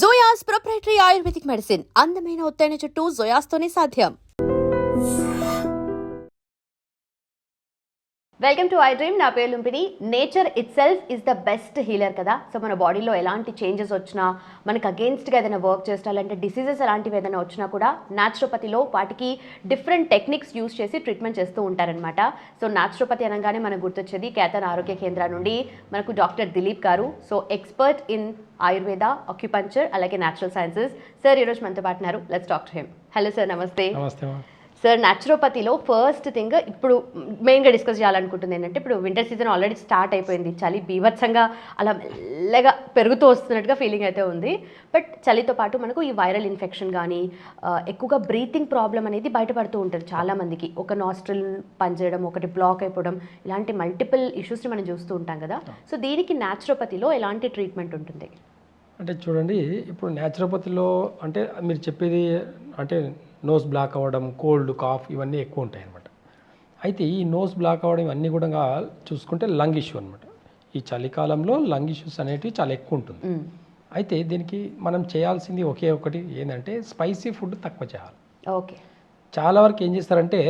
జోయాస్ proprietary ayurvedic medicine అందమైన ఒత్తైన చుట్టూ జోయాస్తోనే సాధ్యం. Welcome to I dream. నా పేరు Lumpini nature itself is the best healer కదా. సో మన బాడీలో ఎలాంటి చేంజెస్ వచ్చినా మనకు అగేన్స్ట్గా ఏదైనా వర్క్ చేస్తాలంటే డిసీజెస్ అలాంటివి ఏదైనా వచ్చినా కూడా న్యాచురోపతిలో వాటికి డిఫరెంట్ టెక్నిక్స్ యూస్ చేసి ట్రీట్మెంట్ చేస్తూ ఉంటారనమాట సో న్యాచురోపతి అనగానే మనకు గుర్తొచ్చేది కేతన్ ఆరోగ్య కేంద్ర నుండి మనకు doctor Dilip garu. So expert in Ayurveda acupuncture అలాగే న్యాచురల్ సైన్సెస్ సార్ ఈరోజు మనతో పాటున్నారు let's doctor to him hello sir namaste. Namaste sir న్యాచురోపతిలో first thing ఇప్పుడు మెయిన్గా డిస్కస్ చేయాలనుకుంటుంది ఏంటంటే ఇప్పుడు వింటర్ సీజన్ ఆల్రెడీ స్టార్ట్ అయిపోయింది. చలి బీభత్సంగా అలా మెల్లగా పెరుగుతూ వస్తున్నట్టుగా ఫీలింగ్ అయితే ఉంది. బట్ చలితో పాటు మనకు ఈ వైరల్ ఇన్ఫెక్షన్ కానీ ఎక్కువగా బ్రీతింగ్ ప్రాబ్లం అనేది బయటపడుతూ ఉంటుంది చాలా మందికి ఒక నాస్ట్రిల్ పనిచేయడం ఒకటి బ్లాక్ అయిపోవడం ఇలాంటి మల్టిపుల్ ఇష్యూస్ని మనం చూస్తూ ఉంటాం కదా. సో దీనికి న్యాచురోపతిలో ఎలాంటి ట్రీట్మెంట్ ఉంటుంది? అంటే చూడండి ఇప్పుడు న్యాచురోపతిలో అంటే మీరు చెప్పేది అంటే నోస్ బ్లాక్ అవ్వడం కోల్డ్ కాఫ్ ఇవన్నీ ఎక్కువ ఉంటాయి అనమాట అయితే ఈ నోస్ బ్లాక్ అవ్వడం ఇవన్నీ కూడా చూసుకుంటే లంగ్ ఇష్యూ అనమాట ఈ చలికాలంలో లంగ్ ఇష్యూస్ అనేటివి చాలా ఎక్కువ ఉంటుంది. అయితే దీనికి మనం చేయాల్సింది ఒకే ఒకటి ఏంటంటే స్పైసీ ఫుడ్ తక్కువ చేయాలి. ఓకే. చాలా వరకు ఏం చేస్తారంటే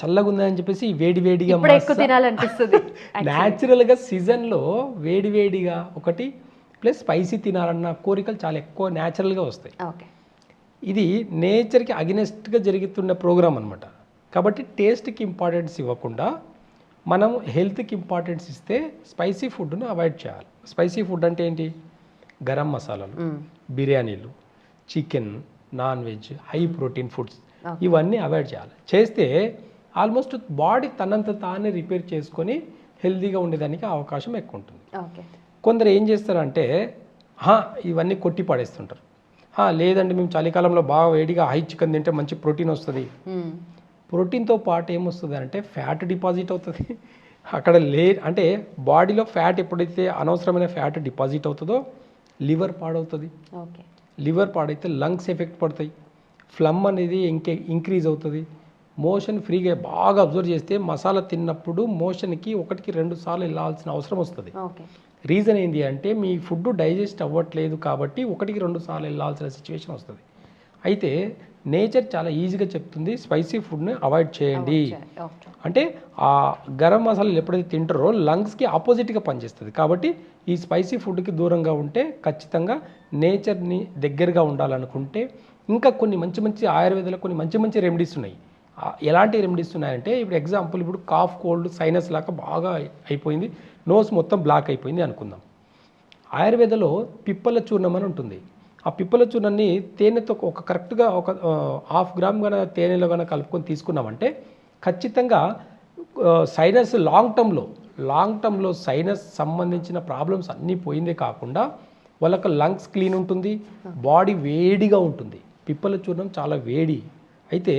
చల్లగా ఉందని చెప్పేసి వేడి వేడిగా తినాలనిపిస్తుంది న్యాచురల్గా సీజన్లో వేడి వేడిగా ఒకటి ప్లస్ స్పైసీ తినాలన్న కోరికలు చాలా ఎక్కువ న్యాచురల్గా వస్తాయి. ఓకే. ఇది నేచర్కి అగెనెస్ట్గా జరుగుతున్న ప్రోగ్రామ్ అనమాట కాబట్టి టేస్ట్కి ఇంపార్టెన్స్ ఇవ్వకుండా మనం హెల్త్కి ఇంపార్టెన్స్ ఇస్తే స్పైసీ ఫుడ్ను అవాయిడ్ చేయాలి. స్పైసీ ఫుడ్ అంటే ఏంటి? గరం మసాలాలు బిర్యానీలు chicken non veg high protein foods ఇవన్నీ అవాయిడ్ చేయాలి. చేస్తే ఆల్మోస్ట్ బాడీ తనంత తానే రిపేర్ చేసుకొని హెల్తీగా ఉండేదానికి అవకాశం ఎక్కువ ఉంటుంది. కొందరు ఏం చేస్తారంటే "హా, ఇవన్నీ కొట్టి పడేస్తుంటారు. "హా, లేదండి మేము చలికాలంలో బాగా వేడిగా హై చికెన్ తింటే మంచి ప్రోటీన్ వస్తుంది. ప్రోటీన్తో పాటు ఏమొస్తుంది అంటే ఫ్యాట్ డిపాజిట్ అవుతుంది. అక్కడ లే అంటే బాడీలో ఫ్యాట్ ఎప్పుడైతే అనవసరమైన ఫ్యాట్ డిపాజిట్ అవుతుందో లివర్ పాడవుతుంది. లివర్ పాడైతే లంగ్స్ ఎఫెక్ట్ పడతాయి. ఫ్లమ్ అనేది ఇంకే ఇంక్రీజ్ అవుతుంది. మోషన్ ఫ్రీగా బాగా అబ్జర్వ్ చేస్తే మసాలా తిన్నప్పుడు మోషన్కి ఒకటికి రెండు సార్లు వెళ్ళాల్సిన అవసరం వస్తుంది. రీజన్ ఏంటి అంటే మీ ఫుడ్ డైజెస్ట్ అవ్వట్లేదు కాబట్టి ఒకటికి రెండు సార్లు వెళ్ళాల్సిన సిచ్యువేషన్ వస్తుంది. అయితే నేచర్ చాలా ఈజీగా చెప్తుంది స్పైసీ ఫుడ్ని అవాయిడ్ చేయండి. అంటే ఆ గరం మసాలాలు ఎప్పుడైతే తింటారో లంగ్స్కి ఆపోజిట్గా పనిచేస్తుంది. కాబట్టి ఈ స్పైసీ ఫుడ్కి దూరంగా ఉంటే ఖచ్చితంగా నేచర్ని దగ్గరగా ఉండాలనుకుంటే ఇంకా కొన్ని మంచి మంచి ఆయుర్వేదాలో కొన్ని మంచి మంచి రెమెడీస్ ఉన్నాయి. ఎలాంటి రెమెడీస్ ఉన్నాయంటే ఇప్పుడు ఎగ్జాంపుల్ ఇప్పుడు కాఫ్ కోల్డ్ సైనస్ లాగా బాగా అయిపోయింది. నోస్ మొత్తం బ్లాక్ అయిపోయింది అనుకుందాం. ఆయుర్వేదలో పిప్పల చూర్ణం అని ఉంటుంది. ఆ పిప్పల చూర్ణాన్ని తేనెతో ఒక కరెక్ట్గా ఒక హాఫ్ గ్రామ్ కనుక తేనెలో కనుక కలుపుకొని తీసుకున్నామంటే ఖచ్చితంగా సైనస్ లాంగ్ టర్మ్లో లాంగ్ టర్మ్లో సైనస్ సంబంధించిన ప్రాబ్లమ్స్ అన్నీ పోయిందే కాకుండా వాళ్ళకి లంగ్స్ క్లీన్ ఉంటుంది బాడీ వేడిగా ఉంటుంది. పిప్పల చూర్ణం చాలా వేడి. అయితే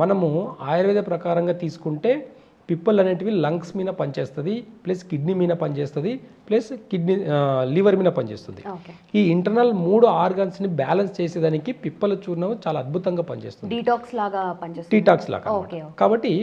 మనము ఆయుర్వేద ప్రకారంగా తీసుకుంటే పిప్పలు అనేటివి లంగ్స్ మీద పనిచేస్తుంది ప్లస్ కిడ్నీ మీద పనిచేస్తుంది ప్లస్ కిడ్నీ లివర్ మీద పనిచేస్తుంది. ఈ ఇంటర్నల్ మూడు ఆర్గన్స్ని బ్యాలెన్స్ చేసేదానికి పిప్పల చూర్ణం చాలా అద్భుతంగా పనిచేస్తుంది. డీటాక్స్ లాగా పనిచేస్తుంది. టీటాక్స్ లాగా కాబట్టి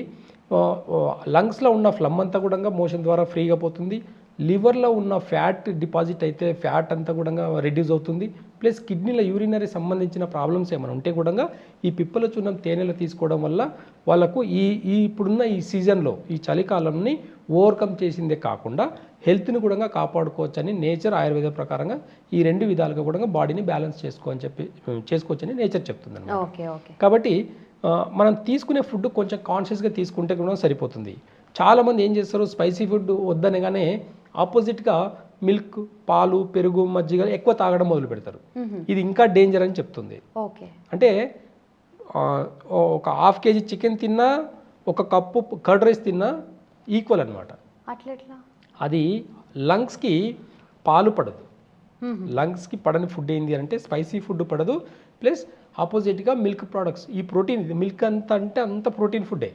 లంగ్స్లో ఉన్న ఫ్లమ్ అంతా కూడా మోషన్ ద్వారా ఫ్రీగా పోతుంది. లివర్లో ఉన్న ఫ్యాట్ డిపాజిట్ అయితే ఫ్యాట్ అంతా కూడా రెడ్యూస్ అవుతుంది. ప్లస్ కిడ్నీలో యూరినరీ సంబంధించిన ప్రాబ్లమ్స్ ఏమైనా ఉంటే కూడా ఈ పిప్పల చూర్ణం తేనెలు తీసుకోవడం వల్ల వాళ్ళకు ఈ ఈ ఇప్పుడున్న ఈ సీజన్లో ఈ చలికాలంని ఓవర్కమ్ చేసిందే కాకుండా హెల్త్ని కూడా కాపాడుకోవచ్చని నేచర్ ఆయుర్వేద ప్రకారంగా ఈ రెండు విధాలుగా కూడా బాడీని బ్యాలెన్స్ చేసుకో అని చెప్పి చేసుకోవచ్చని నేచర్ చెప్తుంది ఓకే ఓకే. కాబట్టి మనం తీసుకునే ఫుడ్ కొంచెం కాన్షియస్గా తీసుకుంటే కూడా సరిపోతుంది. చాలామంది ఏం చేస్తారు? స్పైసీ ఫుడ్ వద్దనగానే ఆపోజిట్గా మిల్క్ పాలు పెరుగు మజ్జిగ ఎక్కువ తాగడం మొదలు పెడతారు. ఇది ఇంకా డేంజర్ అని చెప్తుంది. ఓకే. అంటే ఒక హాఫ్ కేజీ చికెన్ తిన్నా ఒక కప్పు కర్డ్ రైస్ తిన్నా ఈక్వల్ అనమాట అది లంగ్స్కి పాలు పడదు. లంగ్స్కి పడని ఫుడ్ ఏంటి అంటే స్పైసీ ఫుడ్ పడదు. ప్లస్ ఆపోజిట్గా మిల్క్ ప్రోడక్ట్స్. ఈ ప్రోటీన్ మిల్క్ అంతా అంటే అంత ప్రోటీన్ ఫుడ్డే.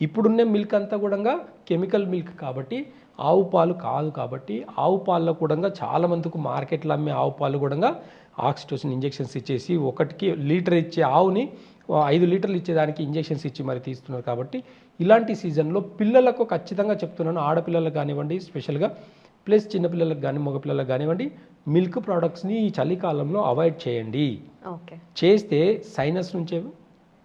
ఇప్పుడున్న మిల్క్ అంతా కూడా కెమికల్ మిల్క్ కాబట్టి ఆవు పాలు కాదు కాబట్టి ఆవు పాలలో కూడా చాలా మందికి మార్కెట్లో అమ్మే ఆవు పాలు కూడా ఆక్సిటోసిన్ ఇంజెక్షన్స్ ఇచ్చేసి ఒకటికి లీటర్ ఇచ్చే ఆవుని ఐదు లీటర్లు ఇచ్చేదానికి ఇంజెక్షన్స్ ఇచ్చి మరి తీస్తున్నారు కాబట్టి ఇలాంటి సీజన్లో పిల్లలకు ఖచ్చితంగా చెప్తున్నాను ఆడపిల్లలకు కానివ్వండి స్పెషల్గా ప్లస్ చిన్నపిల్లలకు కానీ మగపిల్లలకు కానివ్వండి మిల్క్ ప్రోడక్ట్స్ని ఈ చలికాలంలో అవాయిడ్ చేయండి. చేస్తే సైనస్ నుంచే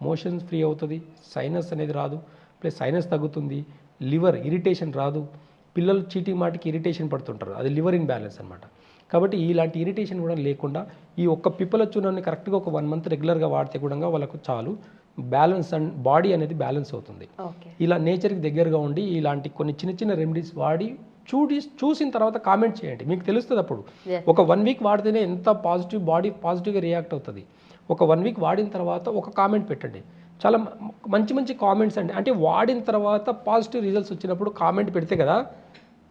మోషన్స్ ఫ్రీ అవుతుంది. సైనస్ అనేది రాదు. ప్లస్ సైనస్ తగ్గుతుంది లివర్ ఇరిటేషన్ రాదు. పిల్లలు చీటి మాటికి ఇరిటేషన్ పడుతుంటారు. అది లివర్ ఇన్ బ్యాలెన్స్ అనమాట కాబట్టి ఇలాంటి ఇరిటేషన్ కూడా లేకుండా ఈ ఒక్క పిప్పల చూర్ణాన్ని కరెక్ట్గా ఒక వన్ మంత్ రెగ్యులర్గా వాడితే కూడా వాళ్ళకు చాలు. బ్యాలెన్స్ అండ్ బాడీ అనేది బ్యాలెన్స్ అవుతుంది. ఇలా నేచర్కి దగ్గరగా ఉండి ఇలాంటి కొన్ని చిన్న చిన్న రెమెడీస్ వాడి చూడి చూసిన తర్వాత కామెంట్ చేయండి. మీకు తెలుస్తుంది అప్పుడు. ఒక వన్ వీక్ వాడితేనే ఎంత పాజిటివ్ బాడీ పాజిటివ్గా రియాక్ట్ అవుతుంది. ఒక వన్ వీక్ వాడిన తర్వాత ఒక కామెంట్ పెట్టండి. చాలా మంచి మంచి కామెంట్స్ అండి. అంటే వాడిన తర్వాత పాజిటివ్ రిజల్ట్స్ వచ్చినప్పుడు కామెంట్ పెడితే కదా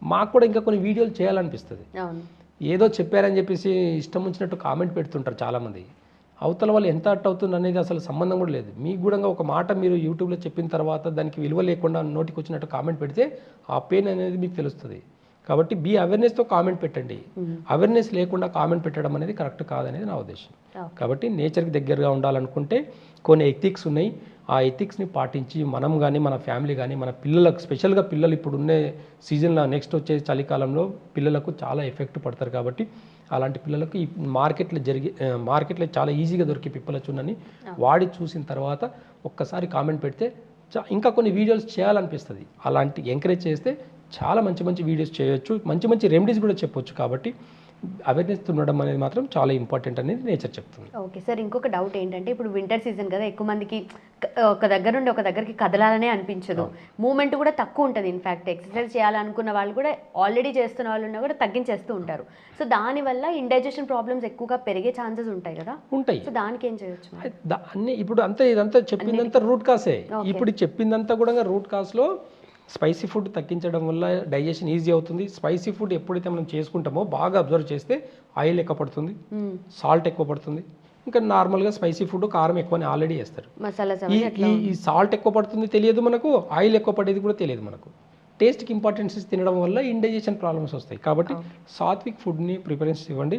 మాకు కూడా ఇంకా కొన్ని వీడియోలు చేయాలనిపిస్తుంది. ఏదో చెప్పారని చెప్పేసి ఇష్టం వచ్చినట్టు కామెంట్ పెడుతుంటారు చాలామంది. అవతల వాళ్ళు ఎంత అట్ అవుతుంది అనేది అసలు సంబంధం కూడా లేదు. మీకు కూడా ఒక మాట మీరు యూట్యూబ్లో చెప్పిన తర్వాత దానికి విలువ లేకుండా నోటికి వచ్చినట్టు కామెంట్ పెడితే ఆ పెయిన్ అనేది మీకు తెలుస్తుంది. కాబట్టి బీ అవేర్నెస్తో కామెంట్ పెట్టండి. అవేర్నెస్ లేకుండా కామెంట్ పెట్టడం అనేది కరెక్ట్ కాదనేది నా ఉద్దేశం. కాబట్టి నేచర్కి దగ్గరగా ఉండాలనుకుంటే కొన్ని ఎథిక్స్ ఉన్నాయి. ఆ ఎథిక్స్ని పాటించి మనం కానీ మన ఫ్యామిలీ కానీ మన పిల్లలకు స్పెషల్గా పిల్లలు ఇప్పుడు ఉండే సీజన్లో నెక్స్ట్ వచ్చే చలికాలంలో పిల్లలకు చాలా ఎఫెక్ట్ పడతారు కాబట్టి అలాంటి పిల్లలకు ఈ మార్కెట్లో జరిగి మార్కెట్లో చాలా ఈజీగా దొరికే పిప్పల చున్నని వాడి చూసిన తర్వాత ఒక్కసారి కామెంట్ పెడితే చా- ఇంకా కొన్ని వీడియోస్ చేయాలనిపిస్తుంది. అలాంటి ఎంకరేజ్ చేస్తే చాలా మంచి మంచి వీడియోస్ చేయొచ్చు. మంచి మంచి రెమెడీస్ కూడా చెప్పొచ్చు కాబట్టి అవేర్నెస్ ఉండడం అనేది మాత్రం చాలా ఇంపార్టెంట్ అనేది నేచర్ చెప్తుంది. ఓకే సార్ ఇంకొక డౌట్ ఏంటంటే ఇప్పుడు వింటర్ సీజన్ కదా ఎక్కువ మందికి ఒక దగ్గర నుండి ఒక దగ్గరికి కదలాలనే అనిపించదు. మూమెంట్ కూడా తక్కువ ఉంటుంది ఇన్ఫాక్ట్ ఎక్సర్సైజ్ చేయాలనుకున్న వాళ్ళు కూడా ఆల్రెడీ చేస్తున్న వాళ్ళు ఉన్నా కూడా తగ్గించేస్తూ ఉంటారు. సో దానివల్ల ఇండైజెషన్ ప్రాబ్లమ్స్ ఎక్కువగా పెరిగే ఛాన్సెస్ ఉంటాయి కదా? ఉంటాయి. సో దానికి ఏం చేయొచ్చు అన్ని ఇప్పుడు అంతా ఇదంతా చెప్పిందంతా రూట్ కాసే ఇప్పుడు చెప్పిందంతా కూడా రూట్ కాస్లో స్పైసీ ఫుడ్ తగ్గించడం వల్ల డైజెషన్ ఈజీ అవుతుంది. స్పైసీ ఫుడ్ ఎప్పుడైతే మనం చేసుకుంటామో బాగా అబ్జర్వ్ చేస్తే ఆయిల్ ఎక్కువ పడుతుంది సాల్ట్ ఎక్కువ పడుతుంది. ఇంకా నార్మల్గా స్పైసీ ఫుడ్ కారం ఎక్కువని ఆల్రెడీ వేస్తారు ఈ సాల్ట్ ఎక్కువ పడుతుంది తెలియదు మనకు ఆయిల్ ఎక్కువ పడేది కూడా తెలియదు మనకు. టేస్ట్కి ఇంపార్టెన్స్ తినడం వల్ల ఇండైజెషన్ ప్రాబ్లమ్స్ వస్తాయి. కాబట్టి సాత్విక్ ఫుడ్ని ప్రిఫరెన్స్ ఇవ్వండి.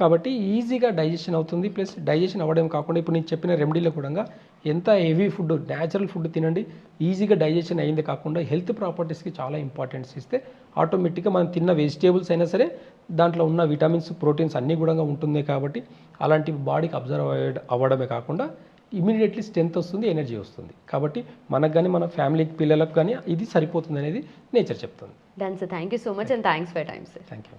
కాబట్టి ఈజీగా డైజెషన్ అవుతుంది. ప్లస్ డైజెషన్ అవ్వడం కాకుండా ఇప్పుడు నేను చెప్పిన రెమెడీలో కూడా ఎంత హెవీ ఫుడ్ న్యాచురల్ ఫుడ్ తినండి. ఈజీగా డైజెషన్ అయింది కాకుండా హెల్త్ ప్రాపర్టీస్కి చాలా ఇంపార్టెన్స్ ఇస్తే ఆటోమేటిక్గా మనం తిన్న వెజిటేబుల్స్ అయినా సరే దాంట్లో ఉన్న విటమిన్స్ ప్రోటీన్స్ అన్నీ కూడా ఉంటుంది కాబట్టి అలాంటివి బాడీకి అబ్జర్వ్ అవ్వడమే కాకుండా ఇమీడియట్లీ స్ట్రెంత్ వస్తుంది ఎనర్జీ వస్తుంది. కాబట్టి మనకు కానీ మన ఫ్యామిలీకి పిల్లలకు కానీ ఇది సరిపోతుంది అనేది నేచర్ చెప్తుంది. Done sir thank you so much and thanks for time sir thank you